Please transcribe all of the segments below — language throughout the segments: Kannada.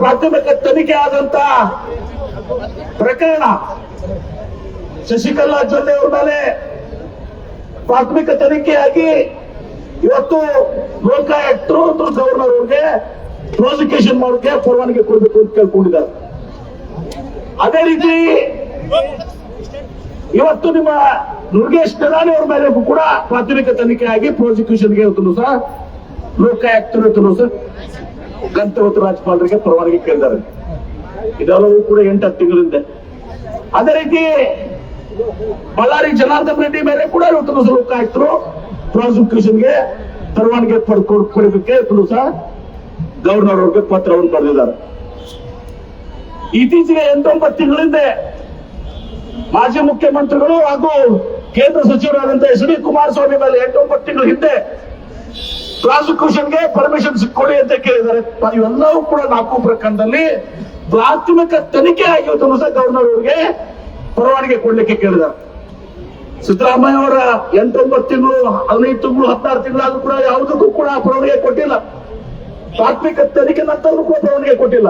ಪ್ರಾಥಮಿಕ ತನಿಖೆ ಆದಂತ ಪ್ರಕರಣ ಶಶಿಕಲಾ ಜೊಲ್ಲೆ ಅವ್ರ ಮೇಲೆ ಪ್ರಾಥಮಿಕ ತನಿಖೆಯಾಗಿ ಇವತ್ತು ಲೋಕಾಯುಕ್ತರು ಗವರ್ನರ್ ಅವ್ರಿಗೆ ಪ್ರಾಸಿಕ್ಯೂಷನ್ ಮಾಡೋಕೆ ಪರವಾನಗಿ ಕೊಡಬೇಕು ಅಂತ ಕೇಳ್ಕೊಂಡಿದ್ದಾರೆ. ಅದೇ ರೀತಿ ಇವತ್ತು ನಿಮ್ಮ ದುರ್ಗೇಶ್ ನಿರಾಣಿ ಅವ್ರ ಮೇಲೆ ಕೂಡ ಪ್ರಾಥಮಿಕ ತನಿಖೆ ಆಗಿ ಪ್ರಾಸಿಕ್ಯೂಷನ್ಗೆ ಇವತ್ತು ಸಹ ಲೋಕಾಯುಕ್ತರು ಇವತ್ತು ಸಹ ಗಂತವತ್ತು ರಾಜ್ಪಾಲರಿಗೆ ಪರವಾನಗಿ ಕೇಳಿದ್ದಾರೆ ಇದೆಲ್ಲವೂ ಕೂಡ ಎಂಟತ್ತು ತಿಂಗಳಿಂದ ಅದೇ ರೀತಿ ಬಳ್ಳಾರಿ ಜನಾರ್ದನ್ ರೆಡ್ಡಿ ಮೇಲೆ ಕೂಡ ಇವತ್ತು ಸಹ ಆಯ್ತರು ಪ್ರಾಸಿಕ್ಯೂಷನ್ಗೆ ಪರವಾನಗಿ ಕೊಡಬೇಕೆ ಇವತ್ತು ಸಹ ಗವರ್ನರ್ ಅವ್ರಿಗೆ ಪತ್ರವನ್ನು ಬರೆದಿದ್ದಾರೆ. ಇತ್ತೀಚೆಗೆ ಎಂಟೊಂಬತ್ತು ತಿಂಗಳಿಂದ ಮಾಜಿ ಮುಖ್ಯಮಂತ್ರಿಗಳು ಹಾಗೂ ಕೇಂದ್ರ ಸಚಿವರಾದಂತಹ ಎಚ್ ಡಿ ಕುಮಾರಸ್ವಾಮಿ ಮೇಲೆ ಎಂಟೊಂಬತ್ತು ತಿಂಗಳ ಹಿಂದೆ ಪ್ರಾಸಿಕ್ಯೂಷನ್ಗೆ ಪರ್ಮಿಷನ್ ಸಿಕ್ಕೊಳ್ಳಿ ಅಂತ ಕೇಳಿದ್ದಾರೆ. ಇವೆಲ್ಲವೂ ಕೂಡ ನಾಲ್ಕು ಪ್ರಕರಣದಲ್ಲಿ ಪ್ರಾಥಮಿಕ ತನಿಖೆ ಆಗಿತ್ತು ಸಹ ಗವರ್ನರ್ ಅವರಿಗೆ ಪರವಾನಗಿ ಕೊಡ್ಲಿಕ್ಕೆ ಕೇಳಿದ್ದಾರೆ. ಸಿದ್ದರಾಮಯ್ಯ ಅವರ ಎಂಟೊಂಬತ್ತು ತಿಂಗಳು ಹದಿನೈದು ತಿಂಗಳು ಹದಿನಾರು ತಿಂಗಳಾದ್ರೂ ಕೂಡ ಯಾವುದಕ್ಕೂ ಕೂಡ ಪರವಾನಗಿ ಕೊಟ್ಟಿಲ್ಲ. ಪ್ರಾಥಮಿಕ ತನಿಖೆ ನಂತರ ಕೂಡ ಪರವಾನಗಿ ಕೊಟ್ಟಿಲ್ಲ.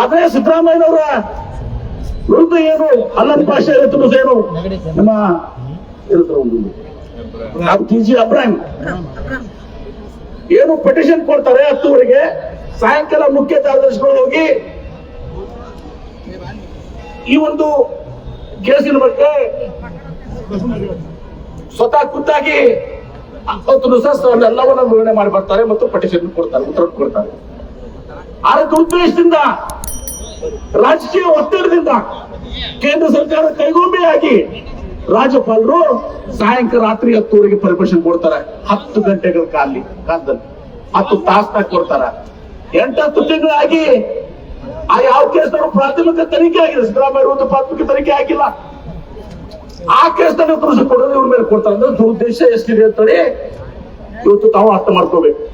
ಆದ್ರೆ ಸಿದ್ದರಾಮಯ್ಯನವರ ವಿರುದ್ಧ ಏನು ಅಲ್ಲನ್ ಭಾಷೆ ಇರುತ್ತೆ ಏನು ನಮ್ಮ ಇರುತ್ತೆ ಒಂದು. T G Abraham. ಏನು ಪೆಟಿಷನ್ ಕೊಡ್ತಾರೆ ಹತ್ತುವರೆಗೆ, ಸಾಯಂಕಾಲ ಮುಖ್ಯ ಕಾರ್ಯದರ್ಶಿಗಳು ಹೋಗಿ ಈ ಒಂದು ಕೇಸಿನ ಬಗ್ಗೆ ಸ್ವತಃ ಖುದ್ದಾಗಿ ಎಲ್ಲವನ್ನ ವಿವರಣೆ ಮಾಡಿ ಬರ್ತಾರೆ ಮತ್ತು ಪಟಿಷನ್ ಕೊಡ್ತಾರೆ, ಉತ್ತರ ಕೊಡ್ತಾರೆ. ಆದ್ರೆ ದುರುದ್ದೇಶದಿಂದ ರಾಜಕೀಯ ಒತ್ತಡದಿಂದ ಕೇಂದ್ರ ಸರ್ಕಾರ ಕೈಗೊಂಬೆಯಾಗಿ ರಾಜ್ಯಪಾಲರು ಸಾಯಂಕಾಲ ರಾತ್ರಿ ಹತ್ತುವರೆಗೆ ಪರ್ಮಿಷನ್ ಕೊಡ್ತಾರೆ. ಹತ್ತು ಗಂಟೆಗಳ ಕಾಲಿ ಕಾಲದಲ್ಲಿ. ಹತ್ತು ತಾಸ್ನಾಗ ಕೊಡ್ತಾರ. ಎಂಟತ್ತು ತಿಂಗಳಾಗಿ ಆ ಯಾವ ಕೇಸ್ನವರು ಪ್ರಾಥಮಿಕ ತನಿಖೆ ಆಗಿದೆ ಸಿದ್ದರಾಮಯ್ಯ ವಿರುದ್ಧ ಪ್ರಾಥಮಿಕ ತನಿಖೆ ಆಗಿಲ್ಲ. ಆ ಕೇಸ್ನಲ್ಲಿ ತೋರಿಸಿ ಕೊಡೋದು ಇವ್ರ ಮೇಲೆ ಕೊಡ್ತಾರೆ. ಅಂದ್ರೆ ದುರುದ್ದೇಶ ಎಷ್ಟಿದೆ ಅಂತೇಳಿ ಇವತ್ತು ತಾವು ಅರ್ಥ ಮಾಡ್ಕೋಬೇಕು.